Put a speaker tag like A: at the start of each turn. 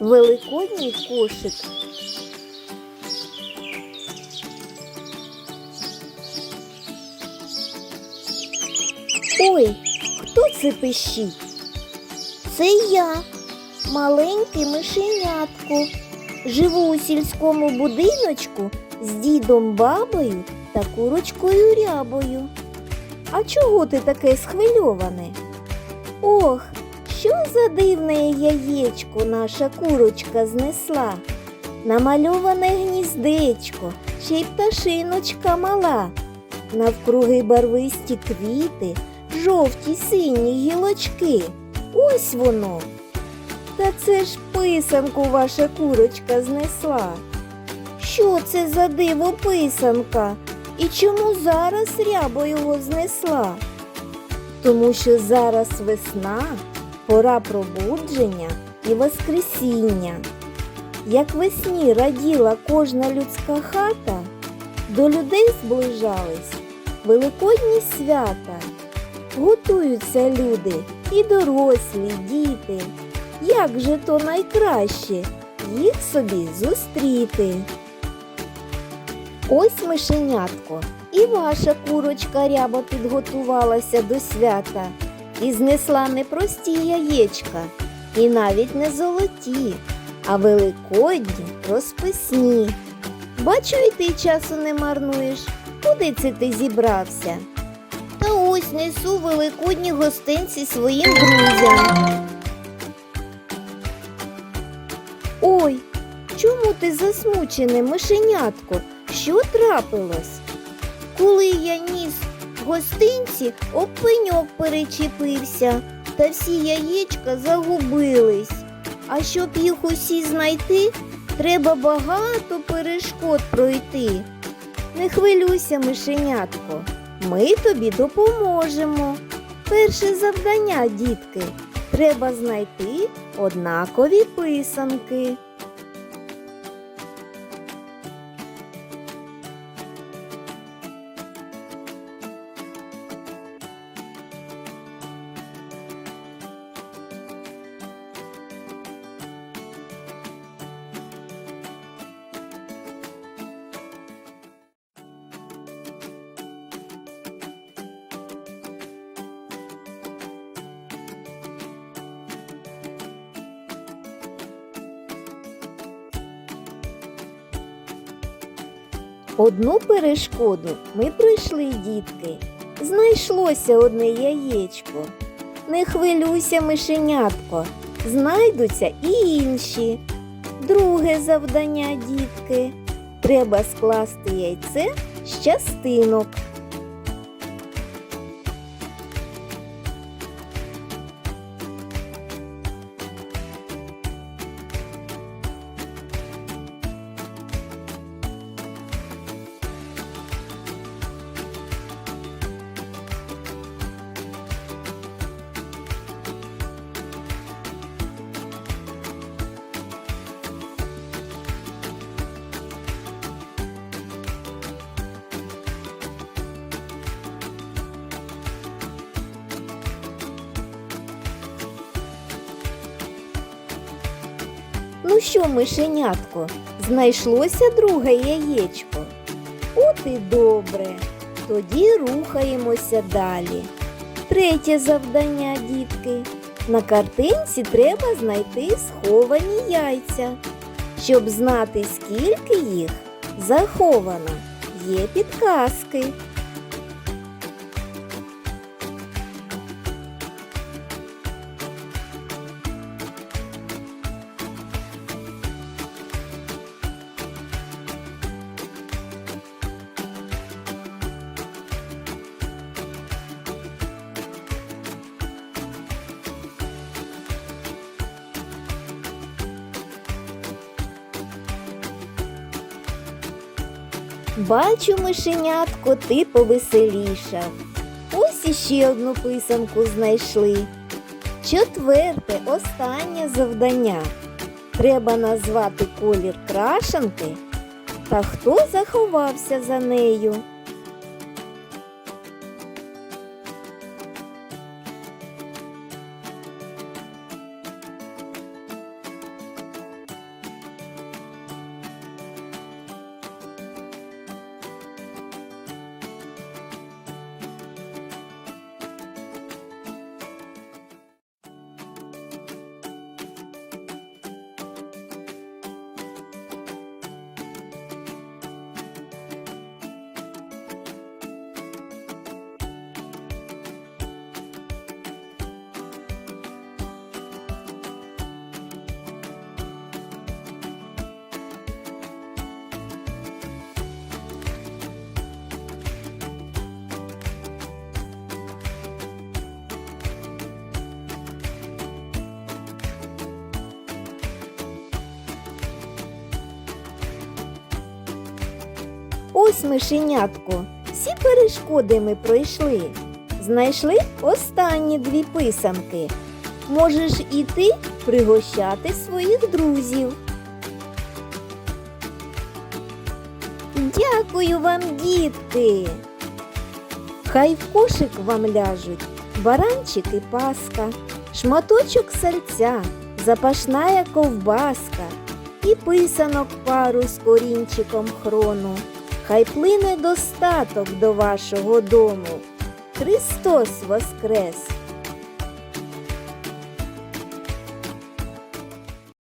A: Великодній кошик. Ой, хто це пищить? Це я, маленьке мишенятко. Живу у сільському будиночку з дідом бабою та курочкою рябою. А чого ти таке схвильоване? Ох, що за дивне яєчко наша курочка знесла? Намальоване гніздечко, ще й пташиночка мала. Навкруги барвисті квіти, жовті сині гілочки. Ось воно. Та це ж писанку ваша курочка знесла. Що це за диво писанка? І чому зараз рябо його знесла? Тому що зараз весна, пора пробудження і воскресіння. Як весні раділа кожна людська хата, до людей зближались великодні свята. Готуються люди, і дорослі, діти. Як же то найкраще їх собі зустріти? Ось мишенятко, і ваша курочка ряба підготувалася до свята і знесла не прості яєчка, і навіть не золоті, а великодні розписні. Бачу, і ти часу не марнуєш. Куди це ти зібрався? Та ось несу великодні гостинці своїм друзям. Ой, чому ти засмучене, мишенятко? Що трапилось? Коли я ніс гостинці, об пеньок перечепився, та всі яєчка загубились. А щоб їх усі знайти, треба багато перешкод пройти. Не хвилюйся, мишенятко, ми тобі допоможемо. Перше завдання, дітки, треба знайти однакові писанки. Одну перешкоду ми пройшли, дітки. Знайшлося одне яєчко. Не хвилюйся, мишенятко, знайдуться і інші. Друге завдання, дітки. Треба скласти яйце з частинок. Ну що, мишенятко, знайшлося друге яєчко? От і добре. Тоді рухаємося далі. Третє завдання, дітки. На картинці треба знайти сховані яйця. Щоб знати, скільки їх заховано, є підказки. Бачу, мишенятко, ти повеселішав. Ось іще одну писанку знайшли. Четверте, останнє завдання. Треба назвати колір крашенки та хто заховався за нею. Ось мишенятко, всі перешкоди ми пройшли. Знайшли останні дві писанки. Можеш і ти пригощати своїх друзів. Дякую вам, дітки. Хай в кошик вам ляжуть баранчик і паска, шматочок сальця, запашная ковбаска і писанок пару з корінчиком хрону. Хай плине достаток до вашого дому. Христос воскрес!